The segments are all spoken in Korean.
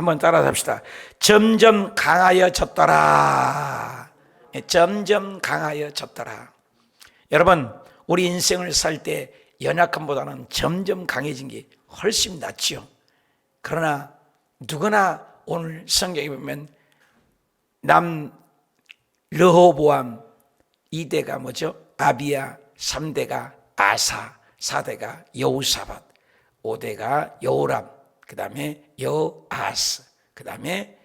한번 따라 합시다. 점점 강하여졌더라. 예, 점점 강하여졌더라. 여러분, 우리 인생을 살 때 연약함보다는 점점 강해진 게 훨씬 낫지요. 그러나 누구나 오늘 성경에 보면 남 르호보암 2대가 뭐죠? 아비야, 3대가 아사, 4대가 여우사밧, 5대가 여호람, 그 다음에 여아스, 그 다음에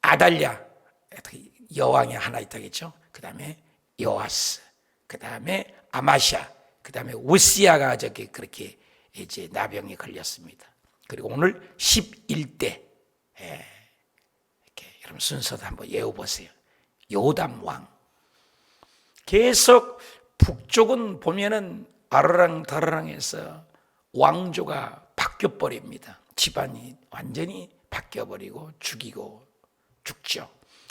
아달랴, 여왕이 하나 있다겠죠? 그 다음에 여아스, 그 다음에 아마샤, 그 다음에 우시아가 저기 그렇게 이제 나병에 걸렸습니다. 그리고 오늘 11대, 이렇게 여러분 순서도 한번 외워보세요. 요담 왕. 계속 북쪽은 보면은 아르랑 다르랑해서 왕조가 바뀌어 버립니다. 집안이 완전히 바뀌어 버리고 죽이고 죽죠.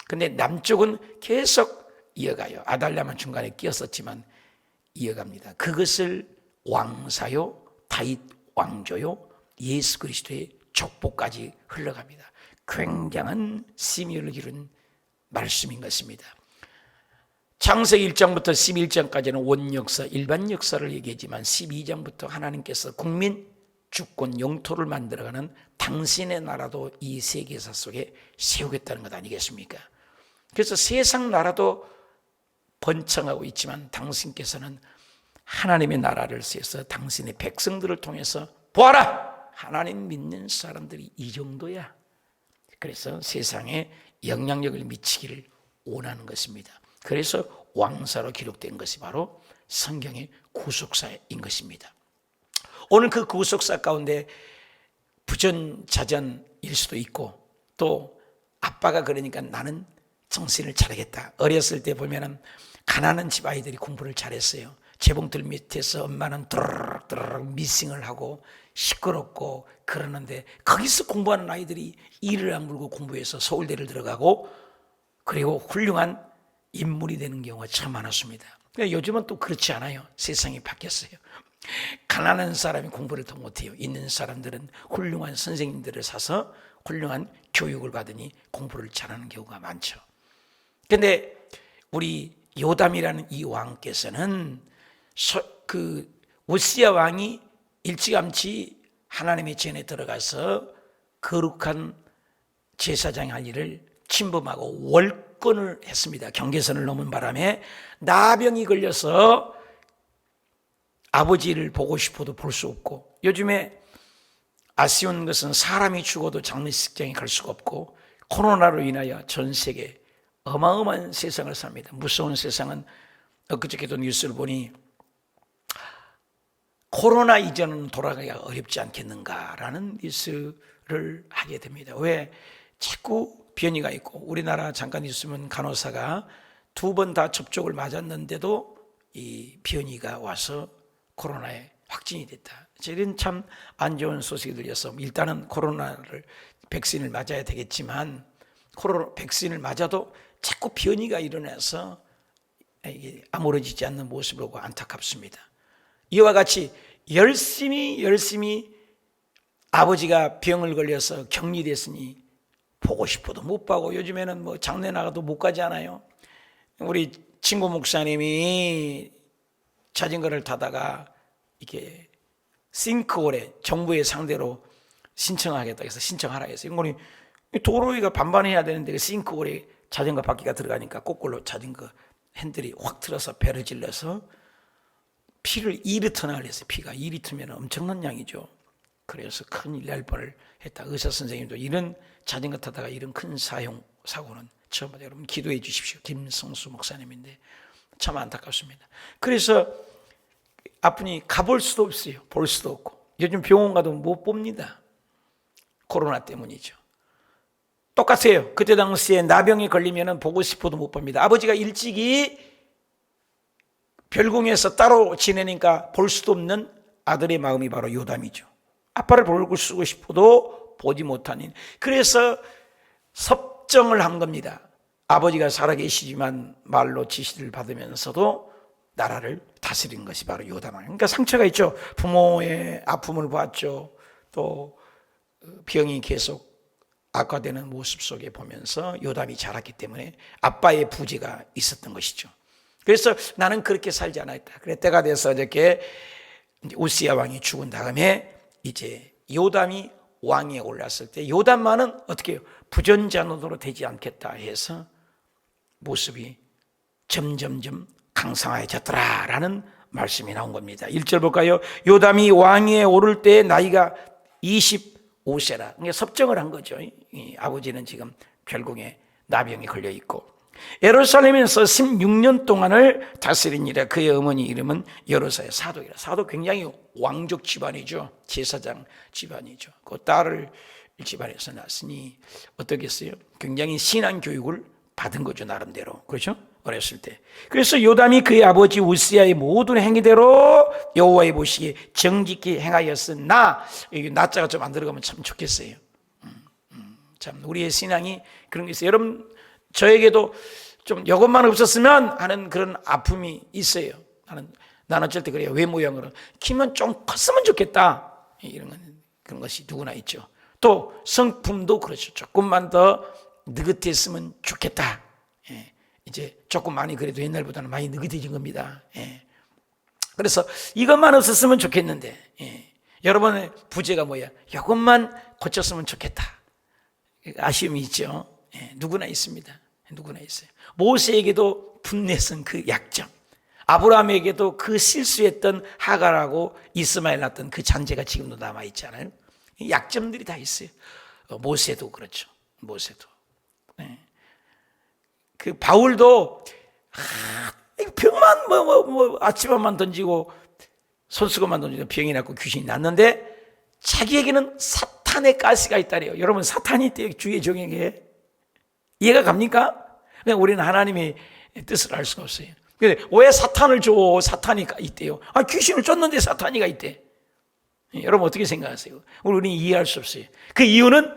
근데 남쪽은 계속 이어가요. 아달랴만 중간에 끼었었지만 이어갑니다. 그것을 왕사요, 다윗 왕조요, 예수 그리스도의 족보까지 흘러갑니다. 굉장한 심의를 기른 말씀인 것입니다. 창세기 1장부터 11장까지는 원 역사, 일반 역사를 얘기하지만 12장부터 하나님께서 국민, 주권, 영토를 만들어가는 당신의 나라도 이 세계사 속에 세우겠다는 것 아니겠습니까? 그래서 세상 나라도 번창하고 있지만 당신께서는 하나님의 나라를 세워서 당신의 백성들을 통해서 보아라! 하나님 믿는 사람들이 이 정도야. 그래서 세상에 영향력을 미치기를 원하는 것입니다. 그래서 왕사로 기록된 것이 바로 성경의 구속사인 것입니다. 오늘 그 구속사 가운데 부전자전일 수도 있고 또 아빠가 그러니까 나는 정신을 차리겠다. 어렸을 때 보면은 가난한 집 아이들이 공부를 잘했어요. 재봉틀 밑에서 엄마는 드르륵 미싱을 하고 시끄럽고 그러는데 거기서 공부하는 아이들이 이를 악물고 공부해서 서울대를 들어가고 그리고 훌륭한 인물이 되는 경우가 참 많았습니다. 근데 요즘은 또 그렇지 않아요. 세상이 바뀌었어요. 가난한 사람이 공부를 더 못해요. 있는 사람들은 훌륭한 선생님들을 사서 훌륭한 교육을 받으니 공부를 잘하는 경우가 많죠. 근데 우리 요담이라는 이 왕께서는 그 우시아 왕이 일찌감치 하나님의 전에 들어가서 거룩한 제사장 할 일을 침범하고 월권을 했습니다. 경계선을 넘은 바람에 나병이 걸려서 아버지를 보고 싶어도 볼 수 없고 요즘에 아쉬운 것은 사람이 죽어도 장례식장에 갈 수가 없고 코로나로 인하여 전 세계 어마어마한 세상을 삽니다. 무서운 세상은 엊그저께도 뉴스를 보니 코로나 이전은 돌아가기가 어렵지 않겠는가라는 뉴스를 하게 됩니다. 왜? 자꾸 변이가 있고 우리나라 잠깐 있으면 간호사가 두 번 다 접촉을 맞았는데도 이 변이가 와서 코로나에 확진이 됐다. 이런 참 안 좋은 소식이 들려서 일단은 코로나를 백신을 맞아야 되겠지만 코로나 백신을 맞아도 자꾸 변이가 일어나서 이게 아무러지지 않는 모습을 보고 안타깝습니다. 이와 같이 열심히 열심히 아버지가 병을 걸려서 격리됐으니 보고 싶어도 못 보고 요즘에는 뭐 장례 나가도 못 가지 않아요. 우리 친구 목사님이 자전거를 타다가 이게 싱크홀에 정부의 상대로 신청하겠다 해서 신청하라 해서 이거는 도로 위가 반반해야 되는데 그 싱크홀에 자전거 바퀴가 들어가니까 거꾸로 자전거 핸들이 확 틀어서 배를 질러서 피를 2리터나 흘렸어요. 피가 2리터면 엄청난 양이죠. 그래서 큰일 날 뻔을 했다. 의사 선생님도 이런 자전거 타다가 이런 큰 사용 사고는 처음 봐요. 여러분 기도해 주십시오. 김성수 목사님인데 참 안타깝습니다. 그래서 아프니 가볼 수도 없어요. 볼 수도 없고 요즘 병원 가도 못 봅니다. 코로나 때문이죠. 똑같아요. 그때 당시에 나병이 걸리면 보고 싶어도 못 봅니다. 아버지가 일찍이 별궁에서 따로 지내니까 볼 수도 없는 아들의 마음이 바로 요담이죠. 아빠를 보고 쓰고 싶어도 보지 못하니. 그래서 섭정을 한 겁니다. 아버지가 살아계시지만 말로 지시를 받으면서도 나라를 다스린 것이 바로 요담 그러니까 상처가 있죠. 부모의 아픔을 보았죠. 또 병이 계속 악화되는 모습 속에 보면서 요담이 자랐기 때문에 아빠의 부재가 있었던 것이죠. 그래서 나는 그렇게 살지 않았다. 그래 때가 돼서 이렇게 우시야 왕이 죽은 다음에 이제 요담이 왕위에 올랐을 때 요담만은 어떻게 해요? 부전자노도로 되지 않겠다 해서 모습이 점점점 강성해졌더라라는 말씀이 나온 겁니다. 1절 볼까요? 요담이 왕위에 오를 때 나이가 25세라. 그러니까 섭정을 한 거죠. 이 아버지는 지금 결국에 나병에 걸려 있고 예루살렘에서 16년 동안을 다스린 이라 그의 어머니 이름은 여로사의 사도이라. 사도 굉장히 왕족 집안이죠. 제사장 집안이죠. 그 딸을 집안에서 낳았으니 어떻겠어요? 굉장히 신앙 교육을 받은 거죠 나름대로 그렇죠? 어렸을 때. 그래서 요담이 그의 아버지 우시야의 모든 행위대로 여호와의 보시기에 정직히 행하였으나 이게 나자가 좀 안 들어가면 참 좋겠어요. 음, 음, 참 우리의 신앙이 그런 게 있어요. 여러분 저에게도 좀 이것만 없었으면 하는 그런 아픔이 있어요. 나는 나는 어쩔 때 그래요. 외 모양으로 키면 좀 컸으면 좋겠다. 이런 건 그런 것이 누구나 있죠. 또 성품도 그렇죠. 조금만 더 느긋했으면 좋겠다. 예, 이제 조금 많이 그래도 옛날보다는 많이 느긋해진 겁니다. 예. 그래서 이것만 없었으면 좋겠는데 예. 여러분의 부재가 뭐야? 이것만 고쳤으면 좋겠다. 아쉬움이 있죠. 예, 누구나 있습니다. 누구나 있어요. 모세에게도 분내선 그 약점. 아브라함에게도 그 실수했던 하갈하고 이스마엘 낳던 그 잔재가 지금도 남아 있잖아요. 이 약점들이 다 있어요. 어, 모세도 그렇죠. 모세도. 네. 그 바울도 아, 이 병만 뭐, 뭐, 뭐 아침밥만 던지고 손수건만 던지고 병이 났고 귀신이 났는데 자기에게는 사탄의 가시가 있다래요. 여러분 사탄이 있대요. 주의 종에게. 이해가 갑니까? 그냥 우리는 하나님의 뜻을 알 수가 없어요. 근데 왜 사탄을 줘? 사탄이 있대요. 아, 귀신을 쫓는데 사탄이가 있대. 예, 여러분 어떻게 생각하세요? 우리는 이해할 수 없어요. 그 이유는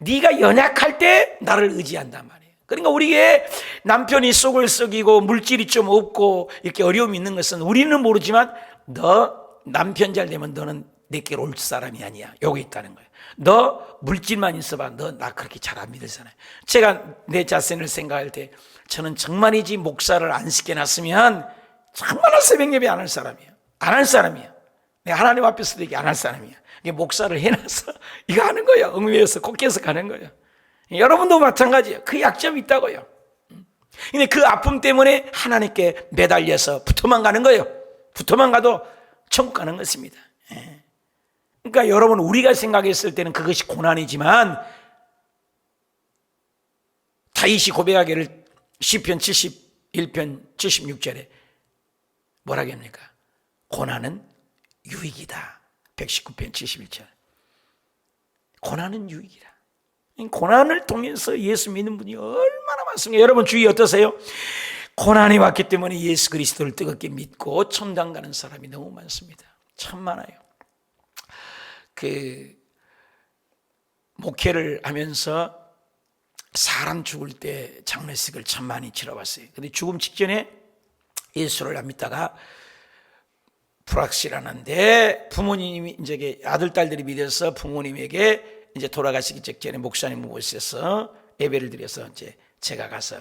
네가 연약할 때 나를 의지한단 말이에요. 그러니까 우리의 남편이 속을 썩이고 물질이 좀 없고 이렇게 어려움이 있는 것은 우리는 모르지만 너 남편 잘 되면 너는 내게로 올 사람이 아니야. 여기 있다는 거예요. 너 물질만 있어봐. 너 나 그렇게 잘 안 믿으잖아요. 제가 내 자신을 생각할 때 저는 정말이지 목사를 안 시켜놨으면 정말 새벽 예배 안 할 사람이에요. 안 할 사람이야. 내가 하나님 앞에서도 얘기 안 할 사람이야. 이게 목사를 해놔서 이거 하는 거예요. 응위에서 콧겨서 가는 거예요. 여러분도 마찬가지예요. 그 약점이 있다고요. 근데 그 아픔 때문에 하나님께 매달려서 붙어만 가는 거예요. 붙어만 가도 천국 가는 것입니다. 예. 그러니까 여러분 우리가 생각했을 때는 그것이 고난이지만 다윗이 고백하기를 시편 71편 76절에 뭐라고 합니까? 고난은 유익이다. 119편 71절. 고난은 유익이다. 고난을 통해서 예수 믿는 분이 얼마나 많습니까? 여러분 주위 어떠세요? 고난이 왔기 때문에 예수 그리스도를 뜨겁게 믿고 천당 가는 사람이 너무 많습니다. 참 많아요. 그 목회를 하면서 사람 죽을 때 장례식을 참 많이 치러봤어요. 근데 죽음 직전에 예수를 안 믿다가 불확실하는데 부모님이 이제 아들 딸들이 믿어서 부모님에게 이제 돌아가시기 직전에 목사님 모셔서 예배를 드려서 이제 제가 가서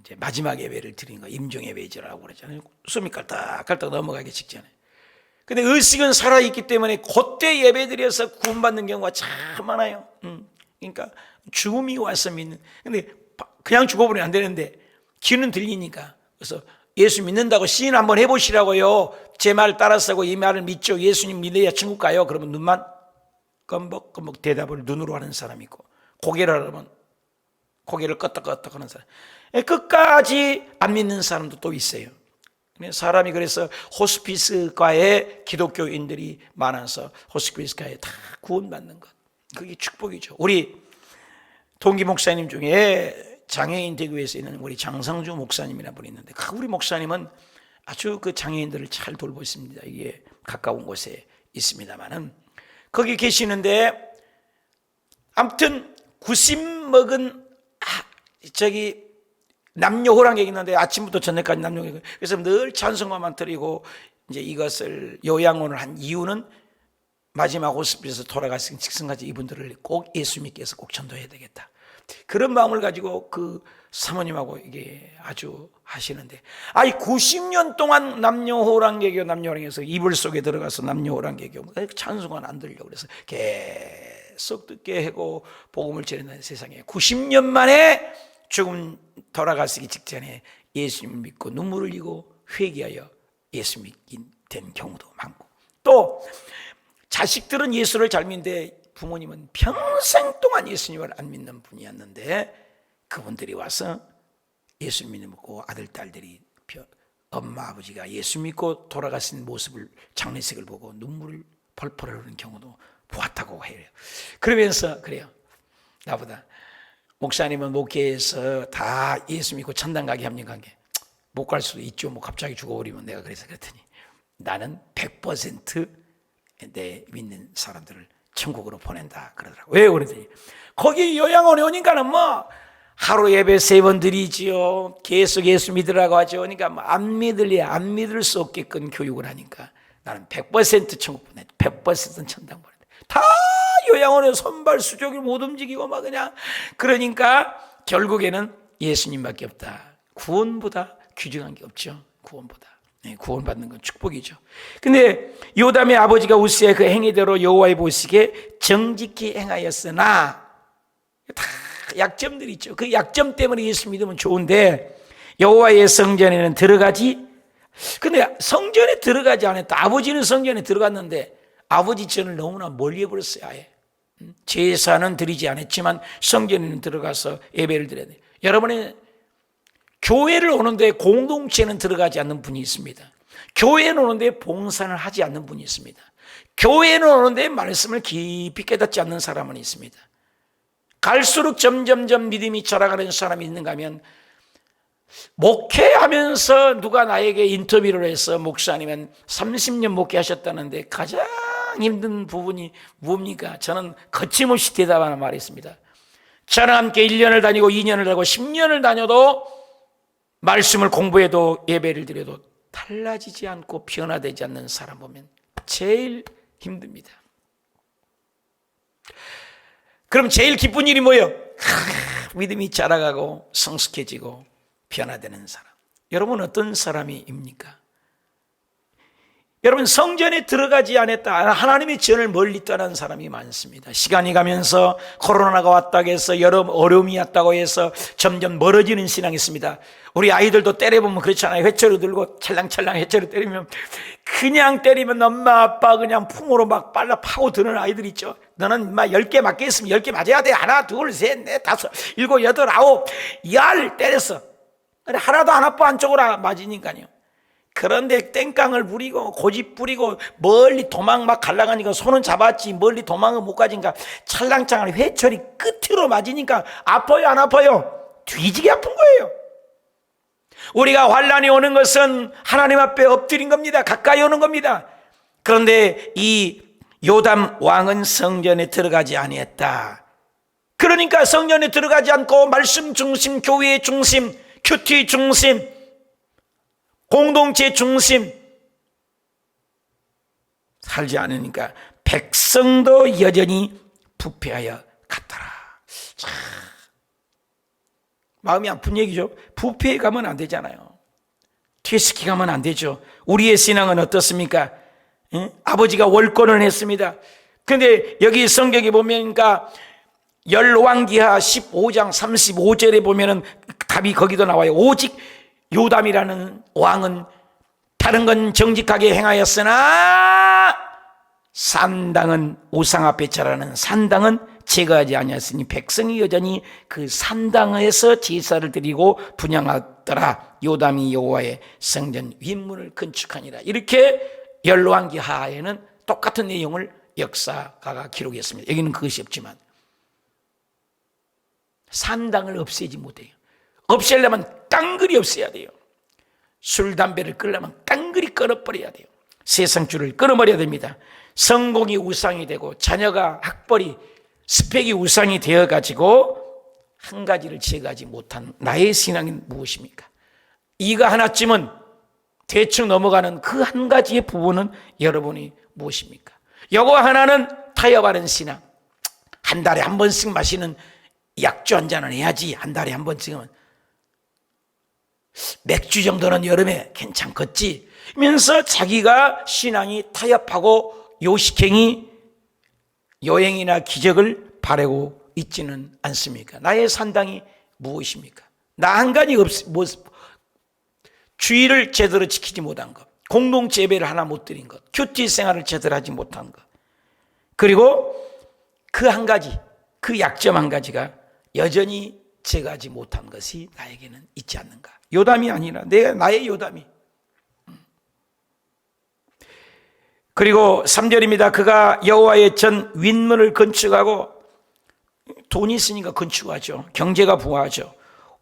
이제 마지막 예배를 드린 거 임종 예배지라고 그러잖아요. 숨이 깔딱깔딱 넘어가기 직전에. 근데 의식은 살아 있기 때문에 그때 예배 드려서 구원받는 경우가 참 많아요. 음. 그러니까 죽음이 와서 믿는. 근데 그냥 죽어버리면 안 되는데 귀는 들리니까. 그래서 예수 믿는다고 시인 한번 해보시라고요. 제말 따라서고 이 말을 믿죠. 예수님 믿어야 천국 가요. 그러면 눈만 껌벅껌벅 대답을 눈으로 하는 사람이 있고 고개를 하면 고개를 끄덕끄덕 하는 사람. 끝까지 안 믿는 사람도 또 있어요. 사람이 그래서 호스피스과에 기독교인들이 많아서 호스피스과에 다 구원받는 것. 그게 축복이죠. 우리 동기 목사님 중에 장애인 대교회에서 있는 우리 장상주 목사님이라는 분이 있는데 그 우리 목사님은 아주 그 장애인들을 잘 돌보고 있습니다. 이게 가까운 곳에 있습니다만은 거기 계시는데 아무튼 구심 먹은 아, 저기 남녀 호랑이 있는데 아침부터 저녁까지 남녀 그래서 늘 찬송가만 드리고 이제 이것을 요양원을 한 이유는 마지막 호스피스에서 돌아가신 직성까지 이분들을 꼭 예수 믿게 해서 꼭 전도해야 되겠다. 그런 마음을 가지고 그 사모님하고 이게 아주 하시는데 아이 90년 동안 남녀 호랑개교 남녀 호랑에서 이불 속에 들어가서 남녀 호랑개교 찬송은 안 들려. 그래서 계속 듣게 하고 복음을 전하는 세상에 90년 만에 죽음 돌아가시기 직전에 예수님 믿고 눈물을 흘리고 회개하여 예수 믿게 된 경우도 많고. 또 자식들은 예수를 잘 믿는데 부모님은 평생 동안 예수님을 안 믿는 분이었는데 그분들이 와서 예수 믿고 아들 딸들이 엄마 아버지가 예수 믿고 돌아가신 모습을 장례식을 보고 눈물을 펄펄 흐르는 경우도 보았다고 해요. 그러면서 그래요. 나보다 목사님은 목회에서 다 예수 믿고 천당 가게 합니까? 못 갈 수도 있죠. 뭐 갑자기 죽어버리면 내가 그래서 그랬더니 나는 100%내 믿는 사람들을 천국으로 보낸다 그러더라고. 왜 그러더니 거기 요양원에 오니까는 뭐 하루 예배 세 번 드리지요. 계속 예수 믿으라고 하죠. 그러니까 뭐 안 믿을래 안 믿을 수 없게끔 교육을 하니까 나는 100% 천국 보내. 100%는 천당 보내. 다 요양원에 손발 수족을 못 움직이고 막 그냥 그러니까 결국에는 예수님밖에 없다. 구원보다 귀중한 게 없죠. 구원보다. 네, 구원받는 건 축복이죠. 근데 요담의 아버지가 우스의 그 행위대로 여호와의 보시기에 정직히 행하였으나 다 약점들이 있죠. 그 약점 때문에 예수 믿으면 좋은데 여호와의 성전에는 들어가지 근데 성전에 들어가지 않았다. 아버지는 성전에 들어갔는데 아버지 전을 너무나 멀리 해버렸어요. 아예. 제사는 드리지 않았지만 성전에는 들어가서 예배를 드려야 돼. 여러분의 교회를 오는데 공동체는 들어가지 않는 분이 있습니다. 교회는 오는데 봉사를 하지 않는 분이 있습니다. 교회는 오는데 말씀을 깊이 깨닫지 않는 사람은 있습니다. 갈수록 점점점 믿음이 자라가는 사람이 있는가 하면 목회하면서 누가 나에게 인터뷰를 해서 목사님은 30년 목회하셨다는데 가장 힘든 부분이 뭡니까? 저는 거침없이 대답하는 말이 있습니다. 저는 함께 1년을 다니고 2년을 다니고 10년을 다녀도 말씀을 공부해도 예배를 드려도 달라지지 않고 변화되지 않는 사람 보면 제일 힘듭니다. 그럼 제일 기쁜 일이 뭐예요? 믿음이 자라가고 성숙해지고 변화되는 사람. 여러분 어떤 사람입니까? 여러분 성전에 들어가지 않았다. 하나님의 전을 멀리 떠난 사람이 많습니다. 시간이 가면서 코로나가 왔다고 해서 여러 어려움이 왔다고 해서 점점 멀어지는 신앙이 있습니다. 우리 아이들도 때려보면 그렇잖아요. 회초리 들고 찰랑찰랑 회초리 때리면 그냥 때리면 엄마 아빠 그냥 품으로 막 빨라 파고 드는 아이들 있죠. 너는 막 10개 맞겠으면 10개 맞아야 돼. 하나, 둘, 셋, 넷, 다섯, 일곱, 여덟, 아홉, 열 때렸어. 하나도 안 아파 안쪽으로 맞으니까요. 그런데 땡깡을 부리고 고집 부리고 멀리 도망 막 갈라가니까 손은 잡았지 멀리 도망을 못 가니까 찰랑찰랑 회철이 끝으로 맞으니까 아파요 안 아파요? 뒤지게 아픈 거예요. 우리가 환란이 오는 것은 하나님 앞에 엎드린 겁니다. 가까이 오는 겁니다. 그런데 이 요담 왕은 성전에 들어가지 아니했다. 그러니까 성전에 들어가지 않고 말씀 중심, 교회 중심, 큐티 중심, 공동체 중심 살지 않으니까 백성도 여전히 부패하여 갔더라. 참, 마음이 아픈 얘기죠. 부패에 가면 안 되잖아요. 퇴스키 가면 안 되죠. 우리의 신앙은 어떻습니까? 응? 아버지가 월권을 했습니다. 근데 여기 성경에 보면 그러니까 열왕기하 15장 35절에 보면은 답이 거기도 나와요. 오직 요담이라는 왕은 다른 건 정직하게 행하였으나 산당은 우상 앞에 절하는 산당은 제거하지 아니하였으니 백성이 여전히 그 산당에서 제사를 드리고 분양하더라. 요담이 여호와의 성전 윗문을 건축하니라. 이렇게 열왕기 하에는 똑같은 내용을 역사가가 기록했습니다. 여기는 그것이 없지만 산당을 없애지 못해요. 없애려면 깡그리 없애야 돼요. 술, 담배를 끌려면 깡그리 끊어버려야 돼요. 세상줄을 끊어버려야 됩니다. 성공이 우상이 되고 자녀가 학벌이 스펙이 우상이 되어가지고 한 가지를 제거하지 못한 나의 신앙은 무엇입니까? 이거 하나쯤은 대충 넘어가는 그 한 가지의 부분은 여러분이 무엇입니까? 요거 하나는 타협하는 신앙. 한 달에 한 번씩 마시는 약주 한 잔은 해야지. 한 달에 한 번씩은. 맥주 정도는 여름에 괜찮겠지. 면서 자기가 신앙이 타협하고 요식행위, 여행이나 기적을 바라고 있지는 않습니까? 나의 산당이 무엇입니까? 나 한간이 없, 뭐, 주의를 제대로 지키지 못한 것, 공동체 예배를 하나 못 드린 것, 큐티 생활을 제대로 하지 못한 것, 그리고 그 한 가지, 그 약점 한 가지가 여전히 제거하지 못한 것이 나에게는 있지 않는가. 요담이 아니라 내가 나의 요담이. 그리고 3절입니다. 그가 여호와의 전 윗문을 건축하고 돈이 있으니까 건축하죠. 경제가 부하죠.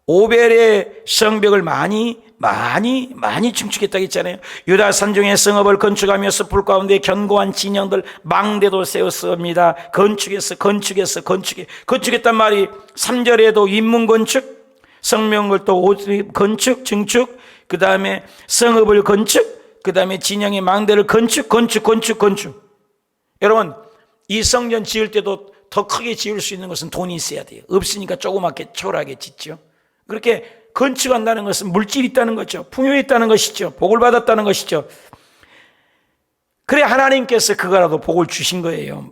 오벨의 성벽을 많이 많이 많이 증축했다고 했잖아요. 유다 산중의 성읍을 건축하며 숲풀 가운데 견고한 진영들 망대도 세웠습니다. 건축했어 건축했어 건축해 건축했단 말이 3절에도 인문 건축 성명을 또 건축 증축 그 다음에 성읍을 건축 그 다음에 진영의 망대를 건축 건축 건축 건축 여러분 이 성전 지을 때도 더 크게 지을 수 있는 것은 돈이 있어야 돼요. 없으니까 조그맣게 초라하게 짓죠. 그렇게 건축한다는 것은 물질이 있다는 거죠. 풍요가 있다는 것이죠. 복을 받았다는 것이죠. 그래 하나님께서 그거라도 복을 주신 거예요.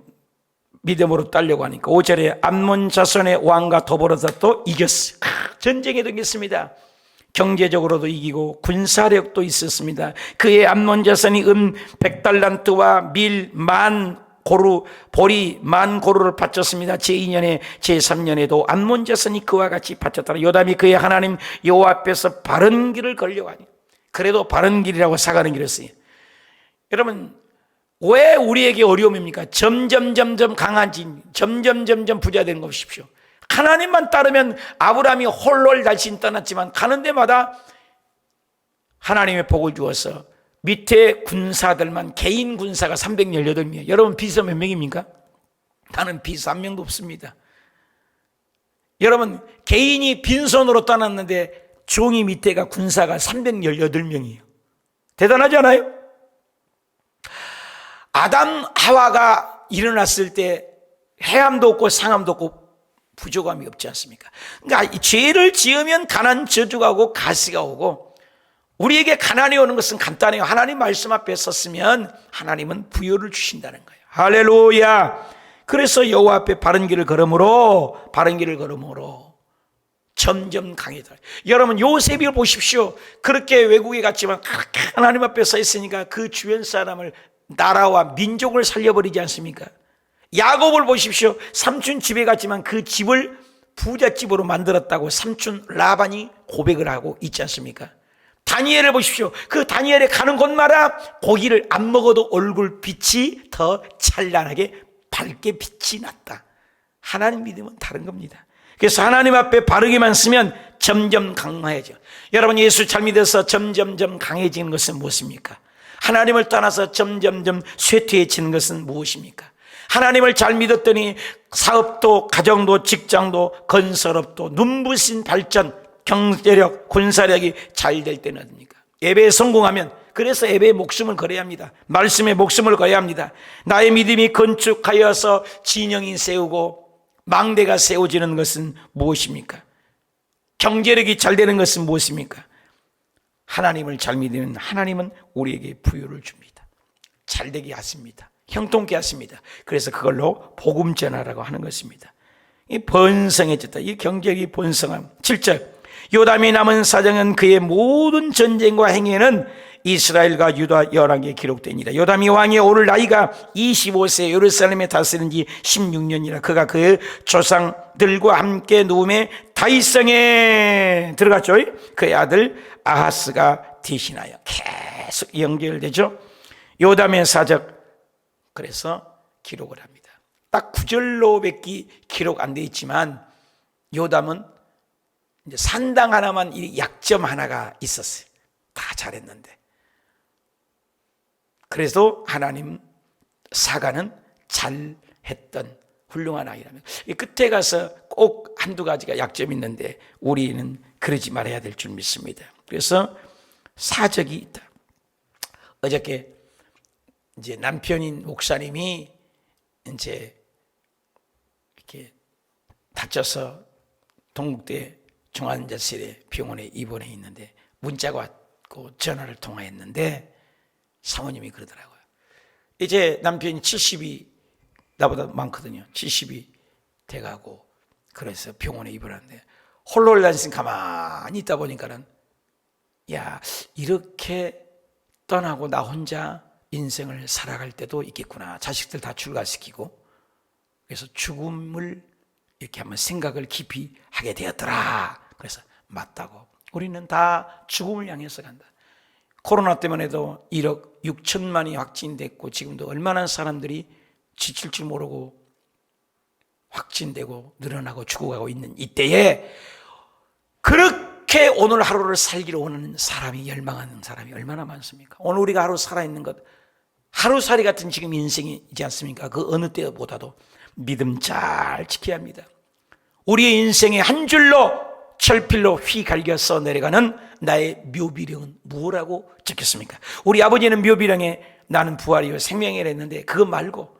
믿음으로 따려고 하니까 5절에 암몬 자손의 왕과 더불어서 또 이겼어. 아, 전쟁에도 이겼습니다. 경제적으로도 이기고 군사력도 있었습니다. 그의 암몬 자손이 음 100달란트와 밀 만 고루 보리 만 고루를 바쳤습니다. 제2년에 제3년에도 암몬 자손이 그와 같이 바쳤다. 요담이 그의 하나님 여호와 앞에서 바른 길을 걸려가니 그래도 바른 길이라고 사가는 길을 쓰요. 여러분 왜 우리에게 어려움입니까? 점점 점점 강한지 점점 점점 부자 되는 것이십시오. 하나님만 따르면 아브라함이 홀로 달신 떠났지만 가는 데마다 하나님의 복을 주어서 밑에 군사들만 개인 군사가 318명. 여러분 비서 몇 명입니까? 나는 비서 한 명도 없습니다. 여러분 개인이 빈손으로 떠났는데 종이 밑에가 군사가 318명이에요. 대단하지 않아요? 아담 하와가 일어났을 때 해함도 없고 상함도 없고 부족함이 없지 않습니까? 그러니까 죄를 지으면 가난 저주가 오고 가시가 오고 우리에게 가난이 오는 것은 간단해요. 하나님 말씀 앞에 섰으면 하나님은 부여를 주신다는 거예요. 할렐루야. 그래서 여호와 앞에 바른 길을 걸음으로 바른 길을 걸음으로 점점 강해다. 여러분 요셉을 보십시오. 그렇게 외국에 갔지만 하나님 앞에 서 있으니까 그 주변 사람을 나라와 민족을 살려버리지 않습니까? 야곱을 보십시오. 삼촌 집에 갔지만 그 집을 부잣집으로 만들었다고 삼촌 라반이 고백을 하고 있지 않습니까? 다니엘을 보십시오. 그 다니엘에 가는 곳마다 고기를 안 먹어도 얼굴 빛이 더 찬란하게 밝게 빛이 났다. 하나님 믿음은 다른 겁니다. 그래서 하나님 앞에 바르게만 쓰면 점점 강화해져. 여러분 예수 잘 믿어서 점점점 강해지는 것은 무엇입니까? 하나님을 떠나서 점점점 쇠퇴해지는 것은 무엇입니까? 하나님을 잘 믿었더니 사업도 가정도 직장도 건설업도 눈부신 발전 경제력 군사력이 잘 될 때는 어딥니까? 예배에 성공하면 그래서 예배에 목숨을 걸어야 합니다. 말씀에 목숨을 걸어야 합니다. 나의 믿음이 건축하여서 진영이 세우고 망대가 세워지는 것은 무엇입니까? 경제력이 잘 되는 것은 무엇입니까? 하나님을 잘 믿으면 하나님은 우리에게 부여를 줍니다. 잘 되게 하십니다. 형통케 하십니다. 그래서 그걸로 복음 전하라고 하는 것입니다. 이 번성해졌다. 이 경제력이 번성함. 7절. 요담이 남은 사정은 그의 모든 전쟁과 행위는 이스라엘과 유다 열왕에 기록되니라. 요담이 왕이 오를 나이가 25세 예루살렘에 다스린 지 16년이라. 그가 그의 조상들과 함께 누움에 다이성에 들어갔죠. 그의 아들 아하스가 대신하여 계속 연결되죠. 요담의 사적 그래서 기록을 합니다. 딱 구절로 밖에 기록 안 돼 있지만 요담은 이제 산당 하나만 이 약점 하나가 있었어요. 다 잘했는데. 그래서 하나님 사가는 잘했던 훌륭한 아이라면 이 끝에 가서 꼭 한두 가지가 약점이 있는데 우리는 그러지 말아야 될 줄 믿습니다. 그래서 사적이 있다. 어저께 이제 남편인 목사님이 이제 이렇게 다쳐서 동국대 중환자실에 병원에 입원해 있는데 문자가 왔고 전화를 통화했는데 사모님이 그러더라고요. 이제 남편이 70이 나보다 많거든요. 70이 돼가고 그래서 병원에 입원하는데 홀로 난신 가만히 있다 보니까는 야 이렇게 떠나고 나 혼자 인생을 살아갈 때도 있겠구나. 자식들 다 출가시키고 그래서 죽음을 이렇게 한번 생각을 깊이 하게 되었더라. 그래서 맞다고. 우리는 다 죽음을 향해서 간다. 코로나 때문에도 1억 6천만이 확진됐고 지금도 얼마나 사람들이 지칠 줄 모르고 확진되고 늘어나고 죽어가고 있는 이때에 그렇게 오늘 하루를 살기로 원하는 사람이 열망하는 사람이 얼마나 많습니까? 오늘 우리가 하루 살아있는 것 하루살이 같은 지금 인생이지 않습니까? 그 어느 때보다도 믿음 잘 지켜야 합니다. 우리의 인생의 한 줄로 철필로 휘 갈겨서 내려가는 나의 묘비령은 무엇라고 적혔습니까? 우리 아버지는 묘비령에 나는 부활이요 생명이라 했는데 그거 말고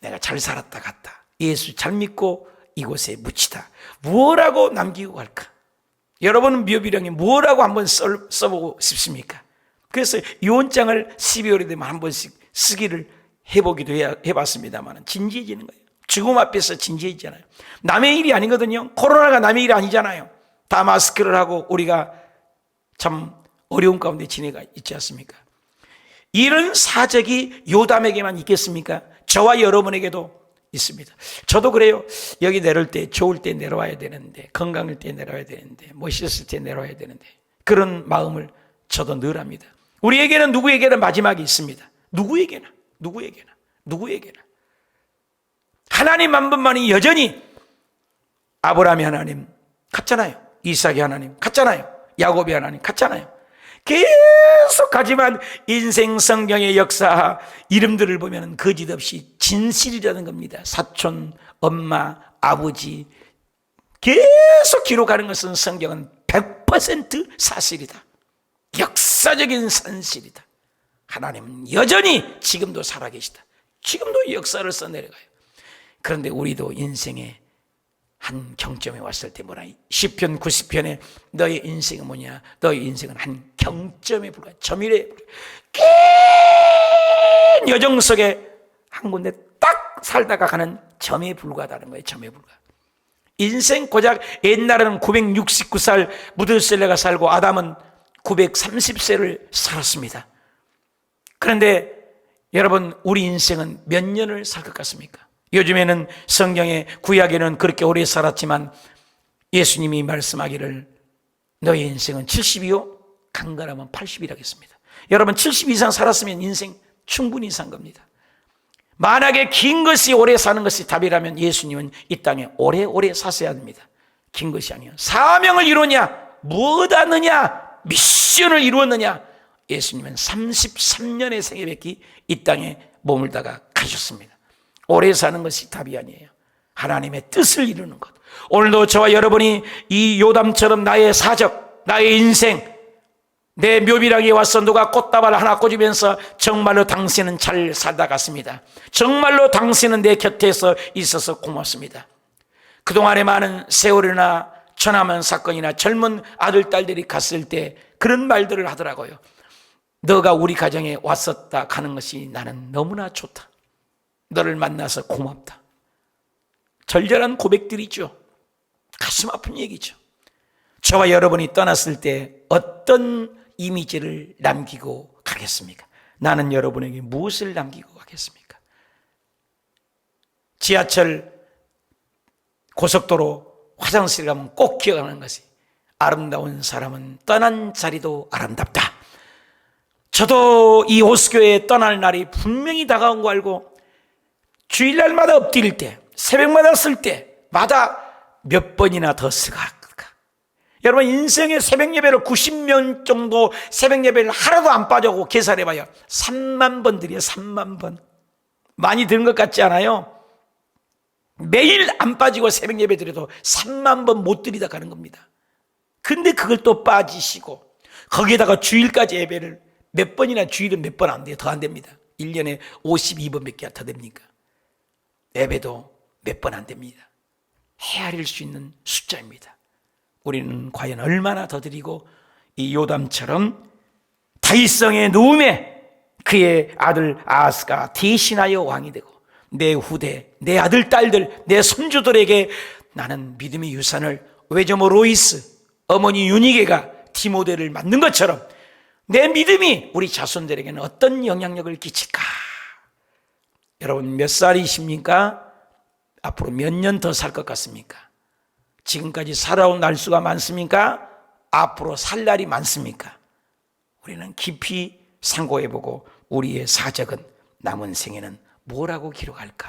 내가 잘 살았다 갔다 예수 잘 믿고 이곳에 묻히다 무엇라고 남기고 갈까? 여러분은 묘비령에 무엇라고 한번 써, 써보고 싶습니까? 그래서 유언장을 12월에 되면 한 번씩 쓰기를 해보기도 해, 해봤습니다만 진지해지는 거예요. 죽음 앞에서 진지해지잖아요. 남의 일이 아니거든요. 코로나가 남의 일이 아니잖아요. 다 마스크를 하고 우리가 참 어려운 가운데 지내가 있지 않습니까? 이런 사적이 요담에게만 있겠습니까? 저와 여러분에게도 있습니다. 저도 그래요. 여기 내려올 때 좋을 때 내려와야 되는데 건강할 때 내려와야 되는데 멋있을 때 내려와야 되는데 그런 마음을 저도 늘 합니다. 우리에게는 누구에게나 마지막이 있습니다. 누구에게나 누구에게나 누구에게나 하나님 한 분만이 여전히 아브라함이 하나님 같잖아요. 이삭이 하나님 같잖아요. 야곱이 하나님 같잖아요. 계속 가지만 인생 성경의 역사 이름들을 보면 거짓없이 진실이라는 겁니다. 사촌, 엄마, 아버지 계속 기록하는 것은 성경은 100% 사실이다. 역사적인 산실이다. 하나님은 여전히 지금도 살아계시다. 지금도 역사를 써내려가요. 그런데 우리도 인생의 한 경점에 왔을 때 뭐라 10편 90편에 너의 인생은 뭐냐? 너의 인생은 한 경점에 불과 점일에 긴 여정 속에 한 군데 딱 살다가 가는 점에 불과하다는 거예요 점에 불과. 인생 고작 옛날에는 969살 무드셀레가 살고 아담은 930세를 살았습니다. 그런데 여러분 우리 인생은 몇 년을 살 것 같습니까? 요즘에는 성경의 구약에는 그렇게 오래 살았지만 예수님이 말씀하기를 너의 인생은 70이요? 강건하면 80이라겠습니다. 여러분 70 이상 살았으면 인생 충분히 산 겁니다. 만약에 긴 것이 오래 사는 것이 답이라면 예수님은 이 땅에 오래오래 사셔야 합니다. 긴 것이 아니요. 사명을 이루냐? 무엇 하느냐? 미션을 이루었느냐? 예수님은 33년의 생애 뵙기 이 땅에 머물다가 가셨습니다. 오래 사는 것이 답이 아니에요. 하나님의 뜻을 이루는 것. 오늘도 저와 여러분이 이 요담처럼 나의 사적, 나의 인생, 내 묘비랑에 와서 누가 꽃다발 하나 꽂으면서 정말로 당신은 잘 살다 갔습니다. 정말로 당신은 내 곁에서 있어서 고맙습니다. 그동안에 많은 세월이나 천하면 사건이나 젊은 아들, 딸들이 갔을 때 그런 말들을 하더라고요. 너가 우리 가정에 왔었다 가는 것이 나는 너무나 좋다. 너를 만나서 고맙다. 절절한 고백들이죠. 가슴 아픈 얘기죠. 저와 여러분이 떠났을 때 어떤 이미지를 남기고 가겠습니까? 나는 여러분에게 무엇을 남기고 가겠습니까? 지하철, 고속도로, 화장실 가면 꼭 기억하는 것이 아름다운 사람은 떠난 자리도 아름답다. 저도 이 호수교에 떠날 날이 분명히 다가온 거 알고 주일날마다 엎드릴 때, 새벽마다 쓸 때 마다 몇 번이나 더 쓰가. 여러분 인생의 새벽 예배를 90년 정도 새벽 예배를 하나도 안 빠져고 계산해 봐요. 3만 번 드려요. 3만 번. 많이 드는 것 같지 않아요? 매일 안 빠지고 새벽 예배 드려도 3만 번 못 드리다 가는 겁니다. 근데 그걸 또 빠지시고 거기에다가 주일까지 예배를 몇 번이나 주일은 몇 번 안 돼요. 더 안 됩니다. 1년에 52번 밖에 더 됩니까? 예배도 몇 번 안 됩니다. 헤아릴 수 있는 숫자입니다. 우리는 과연 얼마나 더 드리고 이 요담처럼 다윗성의 누움에 그의 아들 아스가 대신하여 왕이 되고 내 후대, 내 아들, 딸들, 내 손주들에게 나는 믿음의 유산을 외조모 로이스, 어머니 유니게가 디모데를 만든 것처럼 내 믿음이 우리 자손들에게는 어떤 영향력을 끼칠까? 여러분 몇 살이십니까? 앞으로 몇 년 더 살 것 같습니까? 지금까지 살아온 날수가 많습니까? 앞으로 살 날이 많습니까? 우리는 깊이 상고해보고 우리의 사적은 남은 생에는 뭐라고 기록할까?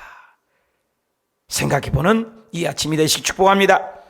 생각해보는 이 아침이 되실 축복합니다.